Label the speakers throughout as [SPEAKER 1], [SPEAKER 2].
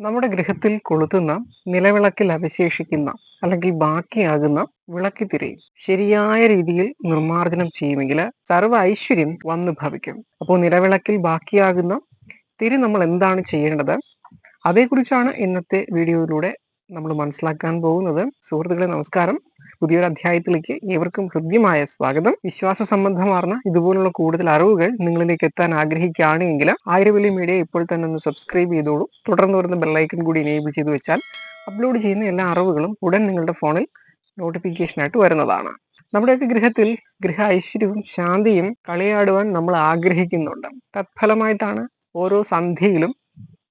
[SPEAKER 1] നമ്മുടെ ഗൃഹത്തിൽ കൊളുത്തുന്ന നിലവിളക്കിൽ അവശേഷിക്കുന്ന അല്ലെങ്കിൽ ബാക്കിയാകുന്ന വിളക്കിത്തിരി ശരിയായ രീതിയിൽ നിർമ്മാർജനം ചെയ്യുമെങ്കിൽ സർവ ഐശ്വര്യം വന്നു ഭവിക്കും. അപ്പോൾ നിലവിളക്കിൽ ബാക്കിയാകുന്ന തിരി നമ്മൾ എന്താണ് ചെയ്യേണ്ടത്? അതേക്കുറിച്ചാണ് ഇന്നത്തെ വീഡിയോയിലൂടെ നമ്മൾ മനസ്സിലാക്കാൻ പോകുന്നത്. സുഹൃത്തുക്കളെ നമസ്കാരം. പുതിയൊരു അധ്യായത്തിലേക്ക് ഏവർക്കും ഹൃദ്യമായ സ്വാഗതം. വിശ്വാസ സംബന്ധമാർന്ന ഇതുപോലുള്ള കൂടുതൽ അറിവുകൾ നിങ്ങളിലേക്ക് എത്താൻ ആഗ്രഹിക്കുകയാണെങ്കിൽ ആയിരവലി മീഡിയ ഇപ്പോൾ തന്നെ ഒന്ന് സബ്സ്ക്രൈബ് ചെയ്തോളൂ. തുടർന്ന് വരുന്ന ബെല്ലൈക്കൺ കൂടി എനേബിൾ ചെയ്ത് വെച്ചാൽ അപ്ലോഡ് ചെയ്യുന്ന എല്ലാ അറിവുകളും ഉടൻ നിങ്ങളുടെ ഫോണിൽ നോട്ടിഫിക്കേഷനായിട്ട് വരുന്നതാണ്. നമ്മുടെയൊക്കെ ഗൃഹത്തിൽ ഗൃഹ ഐശ്വര്യവും ശാന്തിയും കളിയാടുവാൻ നമ്മൾ ആഗ്രഹിക്കുന്നുണ്ട്. തത്ഫലമായിട്ടാണ് ഓരോ സന്ധ്യയിലും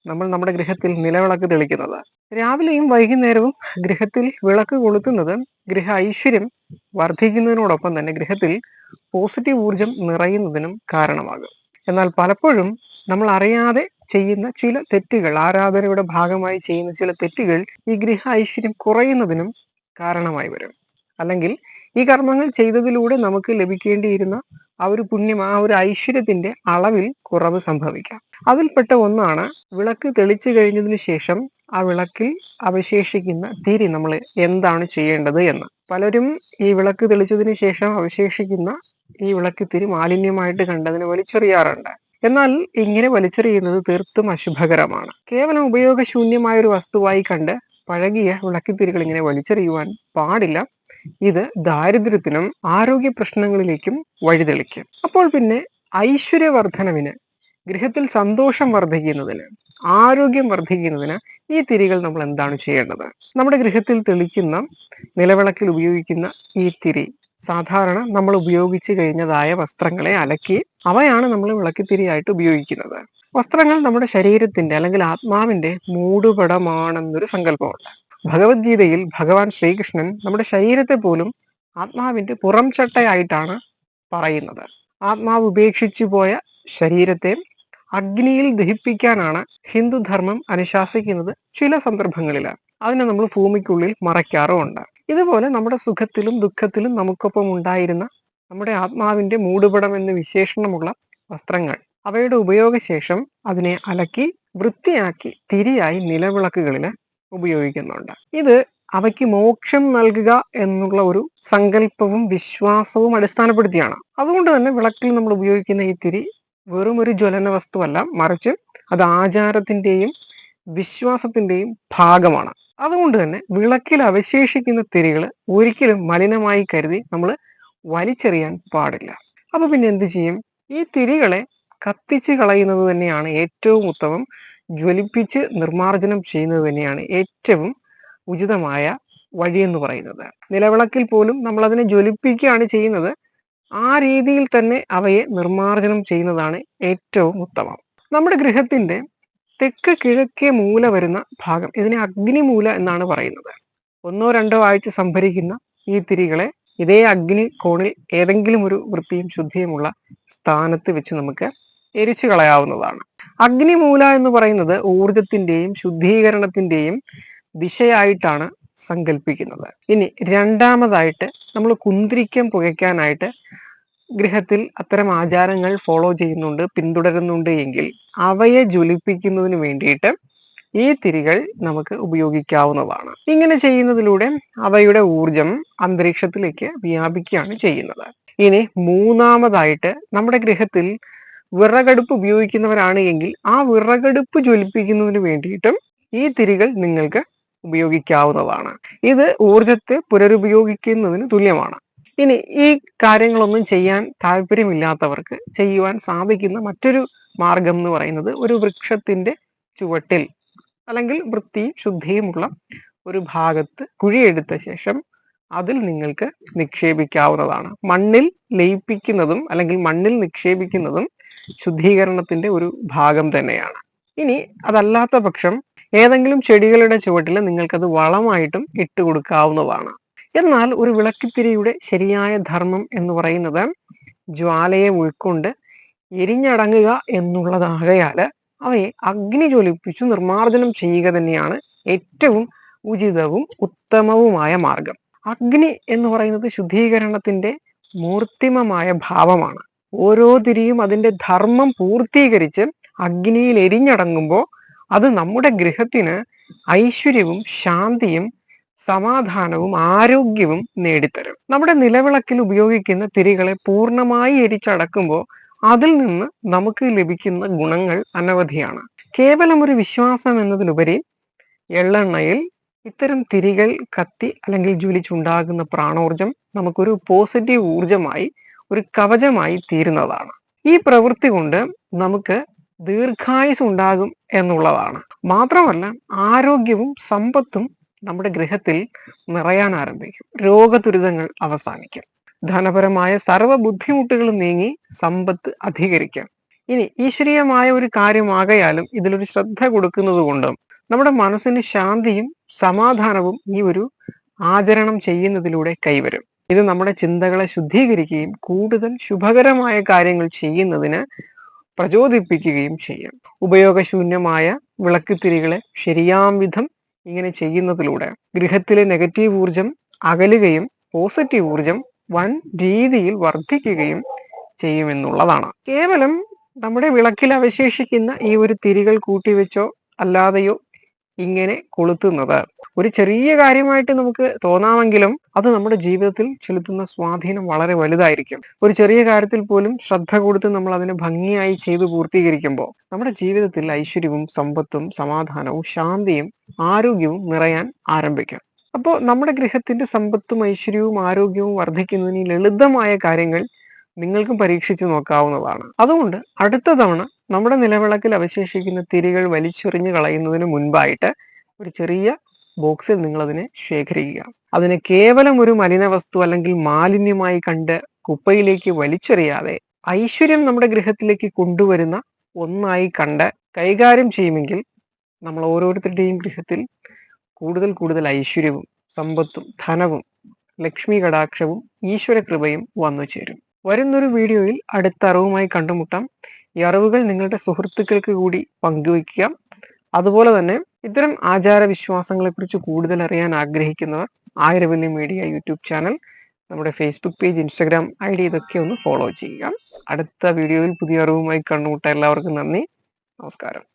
[SPEAKER 1] നമ്മൾ നമ്മുടെ ഗൃഹത്തിൽ നിലവിളക്ക് തെളിക്കുന്നത്. രാവിലെയും വൈകുന്നേരവും ഗൃഹത്തിൽ വിളക്ക് കൊളുത്തുന്നത് ഗൃഹ ഐശ്വര്യം വർദ്ധിക്കുന്നതിനോടൊപ്പം തന്നെ ഗൃഹത്തിൽ പോസിറ്റീവ് ഊർജം നിറയുന്നതിനും കാരണമാകും. എന്നാൽ പലപ്പോഴും നമ്മൾ അറിയാതെ ചെയ്യുന്ന ചില തെറ്റുകൾ ആരാധനയുടെ ഭാഗമായി ചെയ്യുന്ന ചില തെറ്റുകൾ ഈ ഗൃഹ ഐശ്വര്യം കുറയുന്നതിനും കാരണമായി വരും. അല്ലെങ്കിൽ ഈ കർമ്മങ്ങൾ ചെയ്തതിലൂടെ നമുക്ക് ലഭിക്കേണ്ടിയിരുന്ന ആ ഒരു പുണ്യം ആ ഒരു ഐശ്വര്യത്തിന്റെ അളവിൽ കുറവ് സംഭവിക്കാം. അതിൽപ്പെട്ട ഒന്നാണ് വിളക്ക് തെളിച്ചു കഴിഞ്ഞതിന് ശേഷം ആ വിളക്കിൽ അവശേഷിക്കുന്ന തിരി നമ്മൾ എന്താണ് ചെയ്യേണ്ടത് എന്ന്. പലരും ഈ വിളക്ക് തെളിച്ചതിന് ശേഷം അവശേഷിക്കുന്ന ഈ വിളക്ക് തിരി മാലിന്യമായിട്ട് കണ്ടതിന് വലിച്ചെറിയാറുണ്ട്. എന്നാൽ ഇങ്ങനെ വലിച്ചെറിയുന്നത് തീർത്തും അശുഭകരമാണ്. കേവലം ഉപയോഗശൂന്യമായ ഒരു വസ്തുവായി കണ്ട് പഴകിയ വിളക്കിത്തിരികൾ ഇങ്ങനെ വലിച്ചെറിയുവാൻ പാടില്ല. ഇത് ദാരിദ്ര്യത്തിനും ആരോഗ്യ പ്രശ്നങ്ങളിലേക്കും വഴിതെളിക്കും. അപ്പോൾ പിന്നെ ഐശ്വര്യവർദ്ധനവിന് ഗൃഹത്തിൽ സന്തോഷം വർദ്ധിക്കുന്നതിന് ആരോഗ്യം വർദ്ധിക്കുന്നതിന് ഈ തിരികൾ നമ്മൾ എന്താണ് ചെയ്യേണ്ടത്? നമ്മുടെ ഗൃഹത്തിൽ തെളിക്കുന്ന നിലവിളക്കിൽ ഉപയോഗിക്കുന്ന ഈ തിരി സാധാരണ നമ്മൾ ഉപയോഗിച്ചു കഴിഞ്ഞതായ വസ്ത്രങ്ങളെ അലക്കി അവയാണ് നമ്മൾ വിളക്കിത്തിരിയായിട്ട് ഉപയോഗിക്കുന്നത്. വസ്ത്രങ്ങൾ നമ്മുടെ ശരീരത്തിന്റെ അല്ലെങ്കിൽ ആത്മാവിന്റെ മൂടുപടമാണെന്നൊരു സങ്കല്പമുണ്ട്. ഭഗവത്ഗീതയിൽ ഭഗവാൻ ശ്രീകൃഷ്ണൻ നമ്മുടെ ശരീരത്തെ പോലും ആത്മാവിന്റെ പുറം ചട്ടയായിട്ടാണ് പറയുന്നത്. ആത്മാവ് ഉപേക്ഷിച്ചു പോയ ശരീരത്തെ അഗ്നിയിൽ ദഹിപ്പിക്കാനാണ് ഹിന്ദുധർമ്മം അനുശാസിക്കുന്നത് ചില സന്ദർഭങ്ങളിൽ. അതിനെ നമ്മൾ ഭൂമിക്കുള്ളിൽ മറയ്ക്കാറുമുണ്ട്. ഇതുപോലെ നമ്മുടെ സുഖത്തിലും ദുഃഖത്തിലും നമുക്കൊപ്പം ഉണ്ടായിരുന്ന നമ്മുടെ ആത്മാവിന്റെ മൂടുപടം എന്ന് വിശേഷണമുള്ള വസ്ത്രങ്ങൾ അവയുടെ ഉപയോഗശേഷം അതിനെ അലക്കി വൃത്തിയാക്കി തിരിയായി നിലവിളക്കുകളിൽ ഉപയോഗിക്കുന്നുണ്ട്. ഇത് അവയ്ക്ക് മോക്ഷം നൽകുക എന്നുള്ള ഒരു സങ്കല്പവും വിശ്വാസവും അടിസ്ഥാനപ്പെടുത്തിയാണ്. അതുകൊണ്ട് തന്നെ വിളക്കിൽ നമ്മൾ ഉപയോഗിക്കുന്ന ഈ തിരി വെറും ഒരു ജ്വലന വസ്തുവല്ല മറിച്ച് അത് ആചാരത്തിന്റെയും വിശ്വാസത്തിന്റെയും ഭാഗമാണ്. അതുകൊണ്ട് തന്നെ വിളക്കിൽ അവശേഷിക്കുന്ന തിരികൾ ഒരിക്കലും മലിനമായി കരുതി നമ്മൾ വലിച്ചെറിയാൻ പാടില്ല. അപ്പൊ പിന്നെ എന്ത് ചെയ്യും? ഈ തിരികളെ കത്തിച്ച് കളയുന്നത് തന്നെയാണ് ഏറ്റവും ഉത്തമം. ജ്വലിപ്പിച്ച് നിർമ്മാർജനം ചെയ്യുന്നത് തന്നെയാണ് ഏറ്റവും ഉചിതമായ വഴി എന്ന് പറയുന്നത്. നിലവിളക്കിൽ പോലും നമ്മൾ അതിനെ ജ്വലിപ്പിക്കുകയാണ് ചെയ്യുന്നത്. ആ രീതിയിൽ തന്നെ അവയെ നിർമ്മാർജനം ചെയ്യുന്നതാണ് ഏറ്റവും ഉത്തമം. നമ്മുടെ ഗൃഹത്തിന്റെ തെക്ക് കിഴക്കേ മൂല വരുന്ന ഭാഗം ഇതിനെ അഗ്നിമൂല എന്നാണ് പറയുന്നത്. ഒന്നോ രണ്ടോ ആഴ്ച സംഭരിക്കുന്ന ഈ തിരികളെ ഇതേ അഗ്നി കോണിൽ ഏതെങ്കിലും ഒരു വൃത്തിയും ശുദ്ധിയുമുള്ള സ്ഥാനത്ത് വെച്ച് നമുക്ക് എരിച്ചു കളയാവുന്നതാണ് അഗ്നിമൂല എന്ന് പറയുന്നത് ഊർജത്തിന്റെയും ശുദ്ധീകരണത്തിന്റെയും ദിശയായിട്ടാണ് സങ്കല്പിക്കുന്നത് ഇനി രണ്ടാമതായിട്ട് നമ്മൾ കുന്തിരിക്കം പുകയ്ക്കാനായിട്ട് ഗൃഹത്തിൽ അത്തരം ആചാരങ്ങൾ ഫോളോ ചെയ്യുന്നുണ്ട് പിന്തുടരുന്നുണ്ട് എങ്കിൽ അവയെ ജ്വലിപ്പിക്കുന്നതിന് വേണ്ടിയിട്ട് ഈ തിരികൾ നമുക്ക് ഉപയോഗിക്കാവുന്നതാണ്. ഇങ്ങനെ ചെയ്യുന്നതിലൂടെ അവയുടെ ഊർജം അന്തരീക്ഷത്തിലേക്ക് വ്യാപിക്കുകയാണ് ചെയ്യുന്നത്. ഇനി മൂന്നാമതായിട്ട് നമ്മുടെ ഗൃഹത്തിൽ വിറകടുപ്പ് ഉപയോഗിക്കുന്നവരാണ് എങ്കിൽ ആ വിറകടുപ്പ് ജ്വലിപ്പിക്കുന്നതിന് വേണ്ടിയിട്ടും ഈ തിരികൾ നിങ്ങൾക്ക് ഉപയോഗിക്കാവുന്നതാണ്. ഇത് ഊർജത്തെ പുനരുപയോഗിക്കുന്നതിന് തുല്യമാണ്. ഇനി ഈ കാര്യങ്ങളൊന്നും ചെയ്യാൻ താല്പര്യമില്ലാത്തവർക്ക് ചെയ്യുവാൻ സാധിക്കുന്ന മറ്റൊരു മാർഗം എന്ന് പറയുന്നത് ഒരു വൃക്ഷത്തിന്റെ ചുവട്ടിൽ അല്ലെങ്കിൽ വൃത്തിയും ശുദ്ധിയുമുള്ള ഒരു ഭാഗത്ത് കുഴിയെടുത്ത ശേഷം അതിൽ നിങ്ങൾക്ക് നിക്ഷേപിക്കാവുന്നതാണ്. മണ്ണിൽ ലയിപ്പിക്കുന്നതും അല്ലെങ്കിൽ മണ്ണിൽ നിക്ഷേപിക്കുന്നതും ശുദ്ധീകരണത്തിന്റെ ഒരു ഭാഗം തന്നെയാണ്. ഇനി അതല്ലാത്ത പക്ഷം ഏതെങ്കിലും ചെടികളുടെ ചുവട്ടിൽ നിങ്ങൾക്കത് വളമായിട്ടും ഇട്ട് കൊടുക്കാവുന്നതാണ്. എന്നാൽ ഒരു വിളക്കിത്തിരിയുടെ ശരിയായ ധർമ്മം എന്ന് പറയുന്നത് ജ്വാലയെ ഉൾക്കൊണ്ട് എരിഞ്ഞടങ്ങുക എന്നുള്ളതാകയാൽ അവയെ അഗ്നി ജ്വലിപ്പിച്ചു നിർമാർജനം ചെയ്യുക തന്നെയാണ് ഏറ്റവും ഉചിതവും ഉത്തമവുമായ മാർഗം അഗ്നി എന്ന് പറയുന്നത് ശുദ്ധീകരണത്തിന്റെ മൂർത്തിമമായ ഭാവമാണ്. ഓരോ തിരിയും അതിന്റെ ധർമ്മം പൂർത്തീകരിച്ച് അഗ്നിയിൽ എരിഞ്ഞടങ്ങുമ്പോൾ അത് നമ്മുടെ ഗൃഹത്തിന് ഐശ്വര്യവും ശാന്തിയും സമാധാനവും ആരോഗ്യവും നേടിത്തരും. നമ്മുടെ നിലവിളക്കിൽ ഉപയോഗിക്കുന്ന തിരികളെ പൂർണമായി എരിച്ചടക്കുമ്പോൾ അതിൽ നിന്ന് നമുക്ക് ലഭിക്കുന്ന ഗുണങ്ങൾ അനവധിയാണ്. കേവലം ഒരു വിശ്വാസം എന്നതിലുപരി എള്ളെണ്ണയിൽ ഇത്തരം തിരികൾ കത്തി അല്ലെങ്കിൽ ജ്വലിച്ചുണ്ടാകുന്ന പ്രാണോർജം നമുക്കൊരു പോസിറ്റീവ് ഊർജമായി ഒരു കവചമായി തീരുന്നതാണ്. ഈ പ്രവൃത്തി കൊണ്ട് നമുക്ക് ദീർഘായുസ് ഉണ്ടാകും എന്നുള്ളതാണ്. മാത്രമല്ല ആരോഗ്യവും സമ്പത്തും നമ്മുടെ ഗൃഹത്തിൽ നിറയാൻ ആരംഭിക്കും. രോഗദുരിതങ്ങൾ അവസാനിക്കും. ധനപരമായ സർവ ബുദ്ധിമുട്ടുകളും നീങ്ങി സമ്പത്ത് അധികരിക്കാം. ഇനി ഈശ്വരീയമായ ഒരു കാര്യമാകയാലും ഇതിലൊരു ശ്രദ്ധ കൊടുക്കുന്നത് കൊണ്ടും നമ്മുടെ മനസ്സിന് ശാന്തിയും സമാധാനവും ഈ ഒരു ആചരണം ചെയ്യുന്നതിലൂടെ കൈവരും. ഇത് നമ്മുടെ ചിന്തകളെ ശുദ്ധീകരിക്കുകയും കൂടുതൽ ശുഭകരമായ കാര്യങ്ങൾ ചെയ്യുന്നതിന് പ്രചോദിപ്പിക്കുകയും ചെയ്യാം. ഉപയോഗശൂന്യമായ വിളക്കുതിരികളെ ശരിയാം വിധം ഇങ്ങനെ ചെയ്യുന്നതിലൂടെ ഗൃഹത്തിലെ നെഗറ്റീവ് ഊർജം അകലുകയും പോസിറ്റീവ് ഊർജം വൻ രീതിയിൽ വർദ്ധിക്കുകയും ചെയ്യുമെന്നുള്ളതാണ്. കേവലം നമ്മുടെ വിളക്കിൽ അവശേഷിക്കുന്ന ഈ ഒരു തിരികൾ കൂട്ടിവെച്ചോ അല്ലാതെയോ ഇങ്ങനെ കൊളുത്തുന്നത്. ഒരു ചെറിയ കാര്യമായിട്ട് നമുക്ക് തോന്നാമെങ്കിലും അത് നമ്മുടെ ജീവിതത്തിൽ ചെലുത്തുന്ന സ്വാധീനം വളരെ വലുതായിരിക്കും. ഒരു ചെറിയ കാര്യത്തിൽ പോലും ശ്രദ്ധ കൊടുത്ത് നമ്മൾ അതിനെ ഭംഗിയായി ചെയ്തു പൂർത്തീകരിക്കുമ്പോൾ നമ്മുടെ ജീവിതത്തിൽ ഐശ്വര്യവും സമ്പത്തും സമാധാനവും ശാന്തിയും ആരോഗ്യവും നിറയാൻ ആരംഭിക്കും. അപ്പോൾ നമ്മുടെ ഗൃഹത്തിന്റെ സമ്പത്തും ഐശ്വര്യവും ആരോഗ്യവും വർദ്ധിക്കുന്നതിന് ലളിതമായ കാര്യങ്ങൾ നിങ്ങൾക്കും പരീക്ഷിച്ചു നോക്കാവുന്നതാണ്. അതുകൊണ്ട് അടുത്ത തവണ നമ്മുടെ നിലവിളക്കിൽ അവശേഷിക്കുന്ന തിരികൾ വലിച്ചെറിഞ്ഞു കളയുന്നതിന് മുൻപായിട്ട് ഒരു ചെറിയ ബോക്സിൽ നിങ്ങൾ അതിനെ ശേഖരിക്കുക. അതിനെ കേവലം ഒരു മലിന വസ്തു അല്ലെങ്കിൽ മാലിന്യമായി കണ്ട് കുപ്പയിലേക്ക് വലിച്ചെറിയാതെ ഐശ്വര്യം നമ്മുടെ ഗൃഹത്തിലേക്ക് കൊണ്ടുവരുന്ന ഒന്നായി കണ്ട് കൈകാര്യം ചെയ്യുമെങ്കിൽ നമ്മൾ ഓരോരുത്തരുടെയും ഗൃഹത്തിൽ കൂടുതൽ കൂടുതൽ ഐശ്വര്യവും സമ്പത്തും ധനവും ലക്ഷ്മി കടാക്ഷവും ഈശ്വര കൃപയും വന്നു ചേരും വരുന്നൊരു വീഡിയോയിൽ അടുത്ത അറിവുമായി കണ്ടുമുട്ടാം. ഈ അറിവുകൾ നിങ്ങളുടെ സുഹൃത്തുക്കൾക്ക് കൂടി പങ്കുവയ്ക്കുക അതുപോലെ തന്നെ ഇത്തരം ആചാര വിശ്വാസങ്ങളെ കുറിച്ച് കൂടുതൽ അറിയാൻ ആഗ്രഹിക്കുന്നവർ ആയിരവല്യ മീഡിയ യൂട്യൂബ് ചാനൽ നമ്മുടെ Facebook page Instagram I D ഇതൊക്കെ ഒന്ന് ഫോളോ ചെയ്യുക. അടുത്ത വീഡിയോയിൽ പുതിയ അറിവുമായി കണ്ടുമുട്ടാം എല്ലാവർക്കും നന്ദി. നമസ്കാരം.